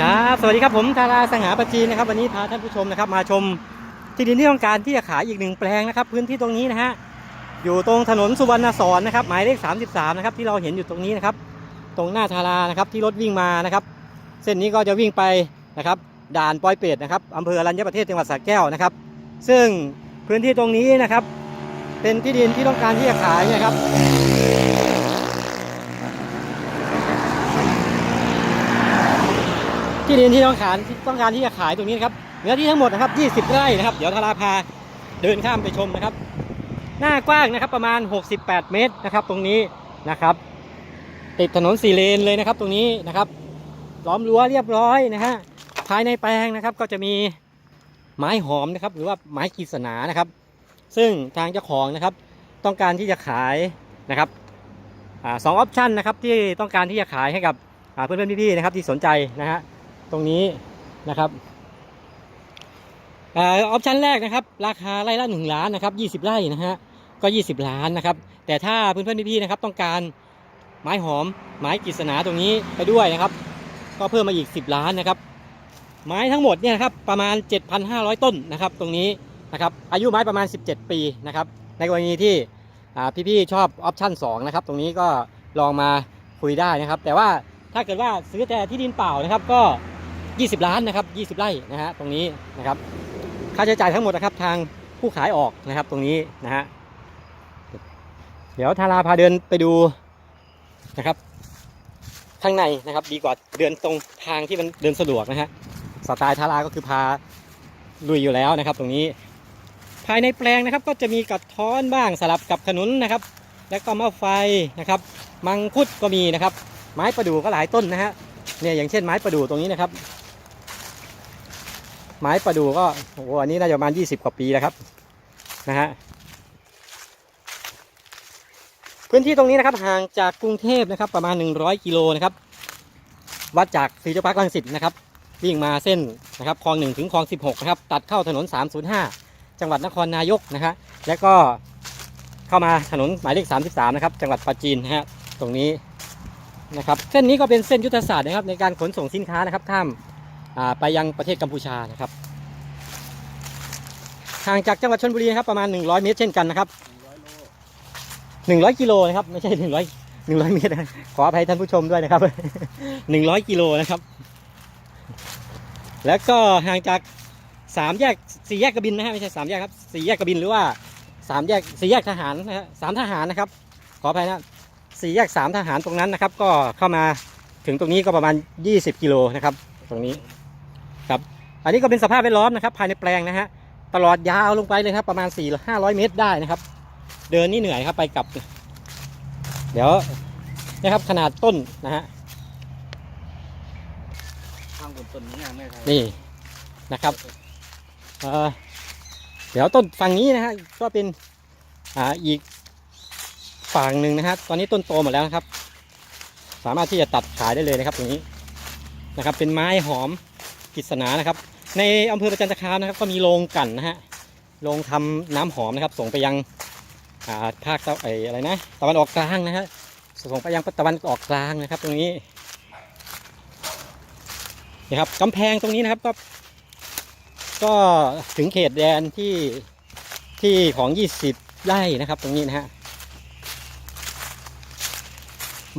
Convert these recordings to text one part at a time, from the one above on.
ครับสวัสดีครับผมธาราสังหาปจีนนะครับวันนี้พาท่านผู้ชมนะครับ มาชมที่ดินที่ต้องการที่จะขายอีกหนึ่งแปลงนะครับ พื้นที่ตรงนี้นะฮะอยู่ตรงถนนสุวรรณสอนนะครับหมายเลข 33นะครับที่เราเห็นอยู่ตรงนี้นะครับ ตรงหน้าธารานะครับที่รถวิ่งมานะครับ เส้นนี้ก็จะวิ่งไปนะครับ ด่านปอยเป็ดนะครับอำเภออรัญญประเทศจังหวัดสระแก้วนะครับ ซึ่งพื้นที่ตรงนี้นะครับ เป็นที่ดินที่ต้องการที่จะขายนะครับ ที่ดินที่ต้องการต้องการที่จะขายตรงนี้นะครับเนื้อที่ทั้งหมดนะครับ 20 ไร่นะครับ เดี๋ยวธาราพาเดินข้ามไปชมนะครับ หน้ากว้างนะครับประมาณ 68 เมตรนะครับ ตรงนี้นะครับ ติดถนนสี่เลนเลยนะครับ ตรงนี้นะครับล้อมรั้วเรียบร้อยนะฮะภายในแปลงนะครับ ก็จะมีไม้หอมนะครับ หรือว่าไม้กฤษณานะครับ ซึ่งทางเจ้าของนะครับ ต้องการที่จะขายนะครับอสองออปชันนะครับที่ต้องการที่จะขายให้กับอ่าเพื่อนๆพี่ๆนะครับที่สนใจนะฮะ ตรงนี้นะครับออปชันแรกนะครับ ราคาไร่ละ1ล้านนะครับ20ไร่นะฮะก็20ล้านนะครับ แต่ถ้าเพื่อนๆพี่ๆนะครับ ต้องการไม้หอมไม้กฤษณาตรงนี้ไปด้วยนะครับ ก็เพิ่มมาอีก10ล้านนะครับ ไม้ทั้งหมดเนี่ยครับประมาณ7,500ต้นนะครับ ตรงนี้นะครับ อายุไม้ประมาณ17ปีนะครับ ในกรณีที่พี่ๆชอบออปชัน2นะครับ ตรงนี้ก็ลองมาคุยได้นะครับ แต่ว่าถ้าเกิดว่าซื้อแต่ที่ดินเปล่านะครับ ก็ 20 ล้านนะครับ 20 ไร่นะฮะตรงนี้นะครับ ค่าใช้จ่ายทั้งหมดนะครับทางผู้ขายออกนะครับตรงนี้นะฮะเดี๋ยวทาราพาเดินไปดูนะครับ ข้างในนะครับดีกว่าเดินตรงทางที่มันเดินสะดวกนะฮะสไตล์ทาราก็คือพาลุยอยู่แล้วนะครับ ตรงนี้ ภายในแปลงนะครับก็จะมีกระท้อนบ้างสลับกับขนุนนะครับ แล้วก็มะไฟนะครับ มังคุดก็มีนะครับ ไม้ประดู่ก็หลายต้นนะฮะเนี่ยอย่างเช่นไม้ประดู่ตรงนี้นะครับ ไม้ประดู่ก็โอ้โหอันนี้น่าจะประมาณ20กว่าปีแล้วครับนะฮะพื้นที่ตรงนี้นะครับห่างจากกรุงเทพนะครับประมาณ 100 กิโลนะครับวัดจากฟีเจอร์พาร์คลังสิตนะครับวิ่งมาเส้นนะครับคลอง1ถึงคลอง16นะครับตัดเข้าถนน 305 จังหวัดนครนายกนะฮะแล้วก็เข้ามาถนนหมายเลข 33นะครับจังหวัดปราจีนนะฮะตรงนี้นะครับเส้นนี้ก็เป็นเส้นยุทธศาสตร์นะครับในการขนส่งสินค้านะครับข้าม ไปยังประเทศกัมพูชานะครับห่างจากจังหวัดชลบุรีนะครับประมาณ 100 เมตรเช่นกันนะครับ100กิโลนะครับไม่ใช่ 100 100 เมตรนะขออภัยท่านผู้ชมด้วยนะครับ 100 กิโลนะครับ แล้วก็ห่างจากสามแยกสี่แยกกระบินนะฮะไม่ใช่สามแยกครับสี่แยกกระบินหรือว่าสามแยกสี่แยกทหารนะฮะสามทหารนะครับ ขออภัยนะสี่แยกสามทหารตรงนั้นนะครับ ก็เข้ามาถึงตรงนี้ก็ประมาณ 20 กิโลนะครับ ตรงนี้ อันนี้ก็เป็นสภาพแวดล้อมนะครับ ภายในแปลงนะฮะตลอดยาวลงไปเลยครับประมาณ4 500เมตรได้นะครับ เดินนี่เหนื่อยครับไปกลับ เดี๋ยวนะครับขนาดต้นนะฮะข้างบนต้นนี้ไม่ใช่นี่นะครับเอ่อเดี๋ยวต้นฝั่งนี้นะฮะก็เป็นอ่าอีกฝั่งหนึ่งนะฮะตอนนี้ต้นโตหมดแล้วนะครับ สามารถที่จะตัดขายได้เลยนะครับตรงนี้นะครับ เป็นไม้หอมกฤษณานะครับ ในอำเภอประจันตคามนะครับ ก็มีโรงกั่นนะฮะโรงทำน้ำหอมนะครับ ส่งไปยังาภาคตะไออะไรนะตะวันออกกลางนะฮะส่งไปยังตะวันออกกลางนะครับ ตรงนี้นี่ครับกำแพงตรงนี้นะครับก็ก็ถึงเขตแดนที่ที่ของ 20 ไร่นะครับ ตรงนี้นะฮะ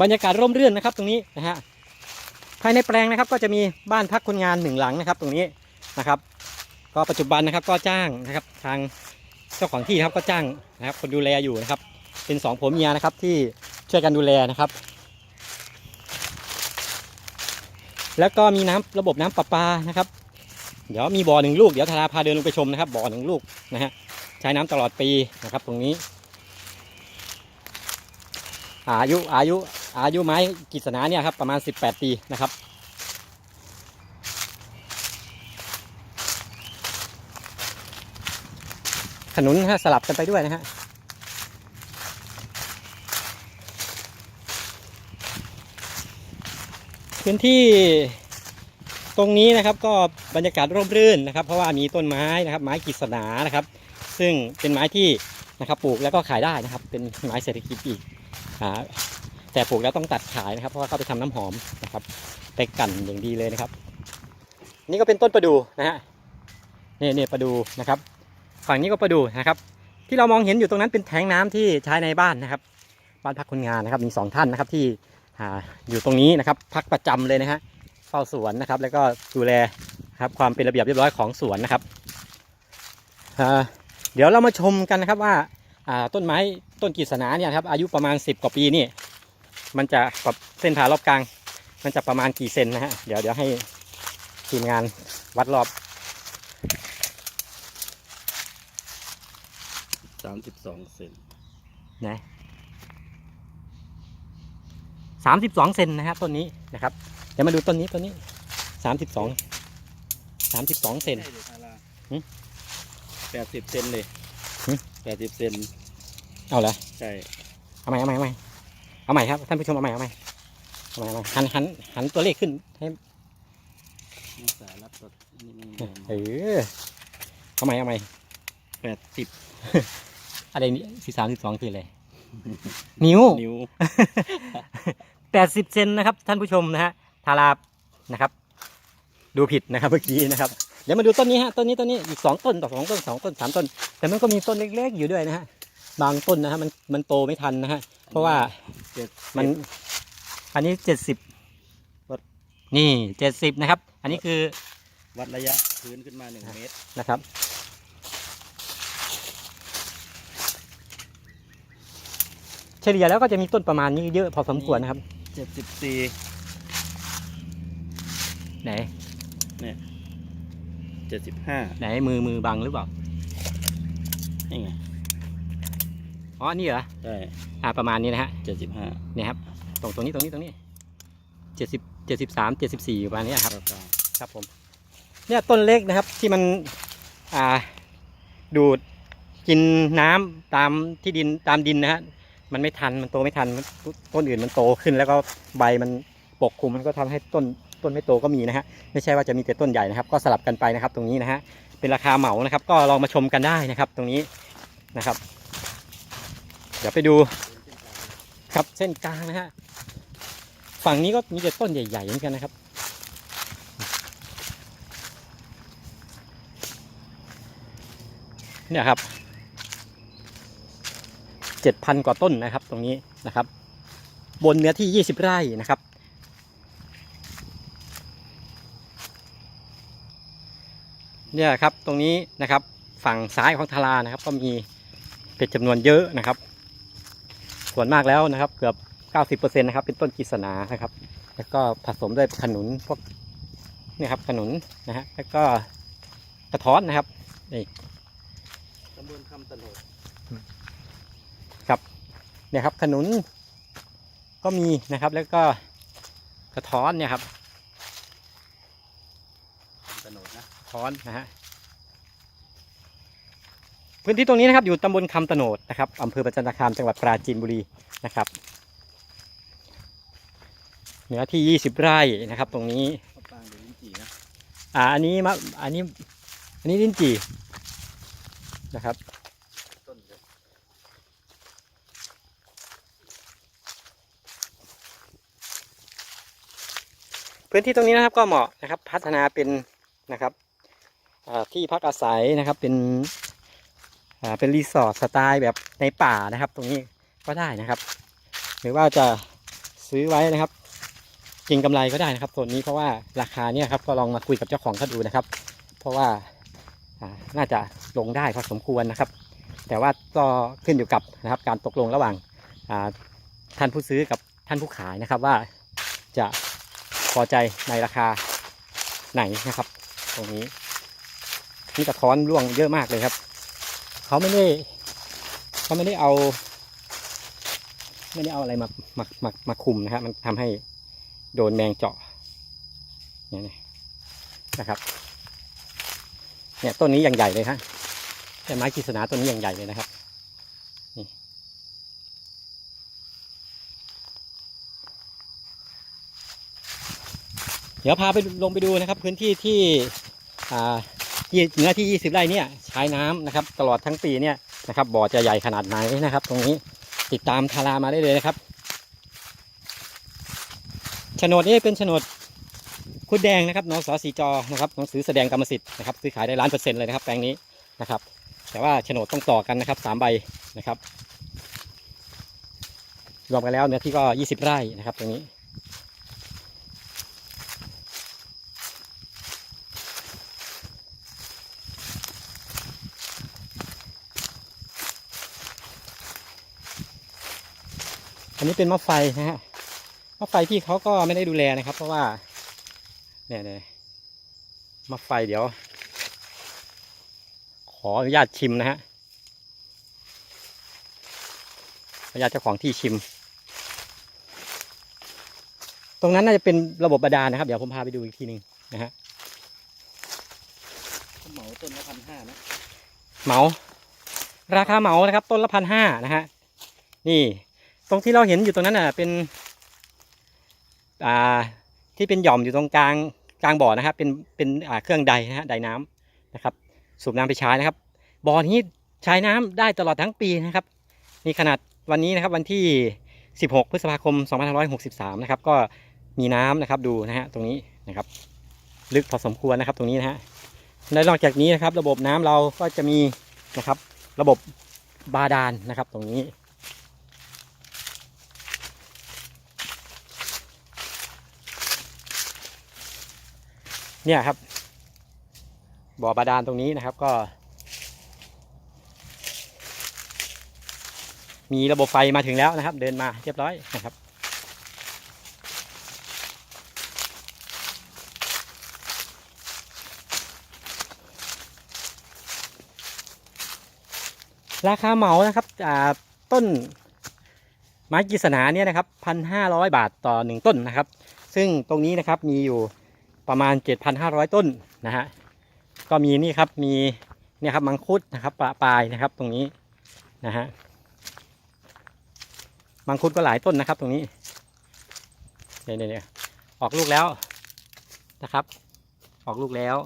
บรรยากาศร่มรื่นนะครับ ตรงนี้นะฮะภายในแปลงนะครับก็จะมีบ้านพักคนงานหนึ่งหลังนะครับ ตรงนี้ นะครับ ก็ปัจจุบันนะครับก็จ้างนะครับทางเจ้าของที่ครับก็จ้างนะครับ คนดูแลอยู่นะครับ เป็นสองผัวเมียนะครับที่ช่วยกันดูแลนะครับ แล้วก็มีน้ำระบบน้ำประปานะครับ เดี๋ยวมีบ่อหนึ่งลูกเดี๋ยวธาราพาเดินลงไปชมนะครับบ่อหนึ่งลูกนะฮะใช้น้ำตลอดปีนะครับ ตรงนี้ อายุอายุอายุไม้กฤษณาเนี่ยครับประมาณ 18 ปีนะครับ ขนุนนะฮะสลับกันไปด้วยนะฮะพื้นที่ตรงนี้นะครับก็บรรยากาศร่มรื่นนะครับ เพราะว่ามีต้นไม้นะครับ ไม้กฤษณานะครับ ซึ่งเป็นไม้ที่นะครับปลูกแล้วก็ขายได้นะครับ เป็นไม้เศรษฐกิจอีกแต่ปลูกแล้วต้องตัดขายนะครับ เพราะว่าเขาไปทำน้ำหอมนะครับ ไปกันอย่างดีเลยนะครับ นี่ก็เป็นต้นประดูนะฮะนี่นี่ประดูนะครับ ฝั่งนี้ก็ประดูนะครับ ที่เรามองเห็นอยู่ตรงนั้นเป็นแทงน้ำที่ใช้ในบ้านนะครับ บ้านพักคนงานนะครับมีสองท่านนะครับที่อยู่ตรงนี้นะครับ พักประจำเลยนะฮะเฝ้าสวนนะครับ แล้วก็ดูแลครับความเป็นระเบียบเรียบร้อยของสวนนะครับเดี๋ยวเรามาชมกันนะครับว่าต้นไม้ต้นกฤษณาเนี่ยครับอายุประมาณ 10 กว่าปีนี่มันจะกับเส้นผ่ารอบกลาง มันจะประมาณกี่เซนนะฮะเดี๋ยวเดี๋ยวให้ทีมงานวัดรอบามสิบสองเซนนะสามสิบสองเซนนะฮะต้นนี้นะครับเดี๋ยวมาดูต้นนี้ต้นนี้สามสิบสองสามสิบสองเซนใช่เลยทาราหึ แปดสิบเซนเลยหึ แปดสิบเซนเอาละใช่เอาใหม่เอาใหม่เอาใหม่เอาใหม่ครับท่านผู้ชมเอาใหม่เอาใหม่เอาใหม่เอาใหม่หันหันหันตัวเลขขึ้นให้นี่สายรับตัวนี่นี่เออเอาใหม่เอาใหม่แปดสิบ อะไรนี่สี่สามสิบสองคืออะไร นิ้ว นิ้ว แปดสิบเซนนะครับ ท่านผู้ชมนะฮะ ทารานะครับ ดูผิดนะครับเมื่อกี้นะครับ เดี๋ยวมาดูต้นนี้ฮะ ต้นนี้ต้นนี้อีกสองต้นต่อสองต้นสองต้นสามต้น แต่มันก็มีต้นเล็กๆอยู่ด้วยนะฮะ บางต้นนะฮะมันมันโตไม่ทันนะฮะ เพราะว่าเจ็ดมัน อันนี้เจ็ดสิบนี่เจ็ดสิบนะครับ อันนี้คือวัดระยะพื้นขึ้นมาหนึ่งเมตรนะครับ เฉลี่ยแล้วก็จะมีต้นประมาณนี้เยอะพอสมควรนะครับเจ็ดสิบสี่ไหนเจ็ดสิบห้าไหนมือมือบังหรือเปล่านี่ไงอ๋อนี่เหรอใช่อ่าประมาณนี้นะฮะเจ็ดสิบห้าเนี่ยครับตรงตรงนี้ตรงนี้ตรงนี้เจ็ดสิบเจ็ดสิบสามเจ็ดสิบสี่ประมาณนี้ครับกลางครับผมเนี่ยต้นเล็กนะครับที่มันอ่าดูดกินน้ำตามที่ดินตามดินนะฮะ มันไม่ทันมันโตไม่ทันต้นอื่นมันโตขึ้น แล้วก็ใบมันปกคลุมมันก็ทำให้ต้นต้นไม่โตก็มีนะฮะไม่ใช่ว่าจะมีแต่ต้นใหญ่นะครับ ก็สลับกันไปนะครับ ตรงนี้นะฮะเป็นราคาเหมานะครับ ก็ลองมาชมกันได้นะครับ ตรงนี้นะครับ เดี๋ยวไปดูครับเส้นกลางนะฮะฝั่งนี้ก็มีแต่ต้นใหญ่ๆเหมือนกันนะครับ เนี่ยครับ เจ็ดพันกว่าต้นนะครับ ตรงนี้นะครับ บนเนื้อที่ยี่สิบไร่นะครับ เนี่ยครับตรงนี้นะครับฝั่งซ้ายของทารานะครับ ก็มีเป็นจำนวนเยอะนะครับ ส่วนมากแล้วนะครับ เกือบเก้าสิบเปอร์เซ็นต์นะครับ เป็นต้นกฤษณานะครับ แล้วก็ผสมด้วยขนุนพวกนี่ครับขนุนนะฮะแล้วก็กระท้อนนะครับนี่ตำบลคำตะโนด เนี่ยครับขนุนก็มีนะครับแล้วก็กระท้อนเนี่ยครับคำตะโนดนะกระท้อนนะฮะพื้นที่ตรงนี้นะครับอยู่ตำบลคำตะโนดนะครับอำเภอประจันตคามจังหวัดปราจีนบุรีนะครับเนื้อที่ 20 ไร่นะครับ ตรงนี้มะปรางหรือลิ้นจี่นะอ่าอันนี้มะอันนี้อันนี้ลิ้นจี่นะครับ ต้นเดียว พื้นที่ตรงนี้นะครับก็เหมาะนะครับพัฒนาเป็นนะครับที่พักอาศัยนะครับเป็นเป็นรีสอร์ทสไตล์แบบในป่านะครับ ตรงนี้ก็ได้นะครับ หรือว่าจะซื้อไว้นะครับกิงกำไรก็ได้นะครับส่วนนี้เพราะว่าราคาเนี่ยครับก็ลองมาคุยกับเจ้าของเขาดูนะครับ เพราะว่าน่าจะลงได้พอสมควรนะครับ แต่ว่าก็ขึ้นอยู่กับนะครับการตกลงระหว่างท่านผู้ซื้อกับท่านผู้ขายนะครับว่าจะ พอใจในราคาไหนนะครับ ตรงนี้นี่กระท้อนร่วงเยอะมากเลยครับ เขาไม่ได้เขาไม่ได้เอา ไม่ได้เอาอะไรมามามามาคุมนะครับ มันทำให้โดนแมงเจาะเนี่ยนะครับ เนี่ยต้นนี้อย่างใหญ่เลยฮะแต่ไม้กฤษณาต้นนี้อย่างใหญ่เลยนะครับ เดี๋ยวพาไปลงไปดูนะครับ พื้นที่ที่ที่เนื้อที่ 20 ไร่เนี่ยใช้น้ำนะครับ ตลอดทั้งปีเนี่ยนะครับบ่อจะใหญ่ขนาดไหนนะครับ ตรงนี้ติดตามทารามาได้เลยนะครับโฉนดนี้เป็นโฉนดคุณคุดแดงนะครับนสสีจอนะครับหนังสือแสดงกรรมสิทธิ์นะครับซื้อขายได้ล้านเปอร์เซ็นต์เลยนะครับแปลงนี้นะครับ แต่ว่าโฉนดต้องต่อกันนะครับสามใบนะครับรวมกันแล้วเนื้อที่ก็ 20 ไร่นะครับตรงนี้ อันนี้เป็นมะไฟนะฮะมะไฟพี่เขาก็ไม่ได้ดูแลนะครับ เพราะว่าเนี่ยเนี่ยมะไฟเดี๋ยว ขออนุญาตชิมนะฮะขออนุญาตเจ้าของที่ชิม ตรงนั้นน่าจะเป็นระบบบาดาลนะครับ เดี๋ยวผมพาไปดูอีกทีหนึ่งนะฮะเขาเหมาต้นละพันห้านะเหมา ราคาเหมานะครับ ต้นละพันห้านะฮะนี่ ตรงที่เราเห็นอยู่ตรงนั้นน่ะเป็นอ่าที่เป็นหย่อมอยู่ตรงกลางกลางบ่อนะครับเป็นเป็นอ่าเครื่องใดนะฮะไดน้ำนะครับ สูบน้ำไปใช้นะครับ บ่อนี้ใช้น้ำได้ตลอดทั้งปีนะครับนี่ขนาดวันนี้นะครับวันที่ 16 พฤษภาคม 2563 นะครับ ก็มีน้ำนะครับดูนะฮะตรงนี้นะครับ ลึกพอสมควรนะครับตรงนี้นะฮะและนอกจากนี้นะครับ ระบบน้ำเราก็จะมีนะครับ ระบบบาดาลนะครับ ตรงนี้ เนี่ยครับ บ่อบาดาลตรงนี้นะครับก็ มีระบบไฟมาถึงแล้วนะครับ เดินมาเรียบร้อยนะครับราคาเหมานะครับต้นไม้กฤษณาเนี่ยนะครับพันห้าร้อยบาทต่อหนึ่งต้นนะครับ ซึ่งตรงนี้นะครับมีอยู่ ประมาณเจ็ดพันห้าร้อยต้นนะฮะก็มีนี่ครับมีเนี่ยครับมังคุดนะครับปลาปลายนะครับตรงนี้นะฮะมังคุดก็หลายต้นนะครับตรงนี้เนี่ยเนี่ยออกลูกแล้วนะครับ ออกลูกแล้ว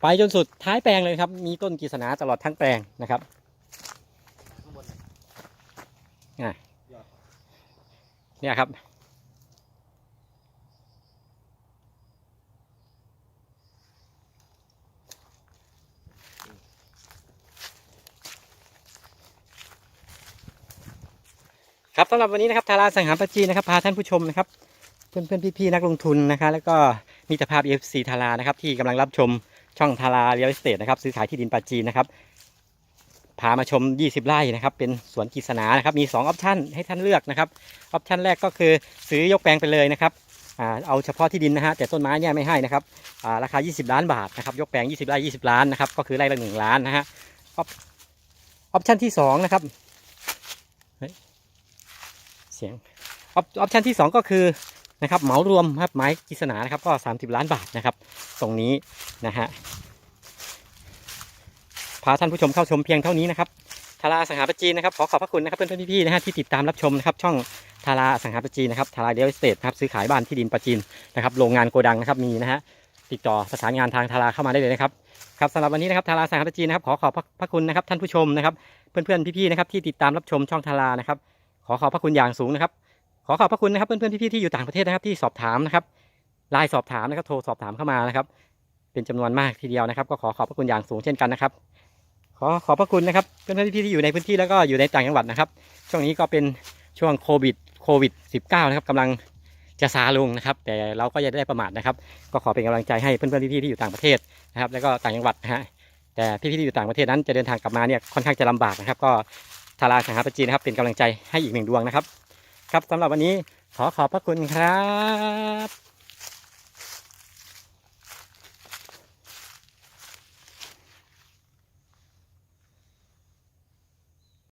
ไปจนสุดท้ายแปลงเลยครับ มีต้นกฤษณาตลอดทั้งแปลงนะครับ ข้างบน เนี่ยครับ ครับสำหรับวันนี้นะครับทาราสังหารปจีนะครับพาท่านผู้ชมนะครับ เพื่อนเพื่อนๆพี่ๆนักลงทุนนะคะ แล้วก็มิตรภาพ FC ทารานะครับที่กำลังรับชมช่องทาราเรียลสเตทนะครับซื้อขายที่ดินปาจีนนะครับ พามาชม 20 ไร่นะครับ เป็นสวนกฤษณานะครับ มี 2 ออปชันให้ท่านเลือกนะครับ ออปชันแรกก็คือซื้อยกแปลงไปเลยนะครับอเอาเฉพาะที่ดินนะฮะ แต่ต้นไม้เนี่ยไม่ให้นะครับาราคา 20 ล้านบาทนะครับ ยกแปลง 20 ไร่ 20 ล้านนะครับ ก็คือไร่ละ 1 ล้านนะฮะ ออปออปชันที่ 2 นะครับ เสียงออปออปชันที่ 2 ก็คือนะครับเหมารวมครับไม้กฤษณานะครับก็ 30 ล้านบาทนะครับ ตรงนี้นะฮะ พาท่านผู้ชมเข้าชมเพียงเท่านี้นะครับทาราสังหาประจีนนะครับขอขอบพระคุณนะครับเพื่อนๆพี่ๆนะฮะที่ติดตามรับชมนะครับช่องทาราสังหาประจีนนะครับทาราเดลสเตทนะครับซื้อขายบ้านที่ดินประจีนนะครับโรงงานโกดังนะครับมีนะฮะติดต่อประสานงานทางทาราเข้ามาได้เลยนะครับครับสำหรับวันนี้นะครับทาราสังหาประจีนนะครับขอขอบพระคุณนะครับท่านผู้ชมนะครับเพื่อนๆพี่ๆนะครับที่ติดตามรับชมช่องทารานะครับขอขอบพระคุณอย่างสูงนะครับขอขอบพระคุณนะครับเพื่อนๆพี่ๆที่อยู่ต่างประเทศนะครับที่สอบถามนะครับไลน์สอบถามนะครับโทรสอบถามเข้ามานะครับเป็นจำนวนมากทีเดียวนะครับ ก็ขอขอบพระคุณอย่างสูงเช่นกันนะครับ ขอขอบพระคุณนะครับเพื่อนๆพี่ที่อยู่ในพื้นที่แล้วก็อยู่ในต่างจังหวัดนะครับ ช่วงนี้ก็เป็นช่วงโควิดโควิด -19 นะครับกำลังจะซาลงนะครับ แต่เราก็ย่าได้ประมาทนะครับ ก็ขอเป็นกำลังใจให้เพื่อนๆพี่ๆที่อยู่ต่างประเทศนะครับ แล้วก็ต่างจังหวัดนะฮะแต่พี่ๆที่อยู่ต่างประเทศนั้นจะเดินทางกลับมาเนี่ยค่อนข้างจะลำบากนะครับ ก็ทาราสังหาปจีนนะครับ เป็นกำลังใจให้อีกหนึ่งดวงนะครับ ครับสำหรับวันนี้ขอขอบพระคุณครับ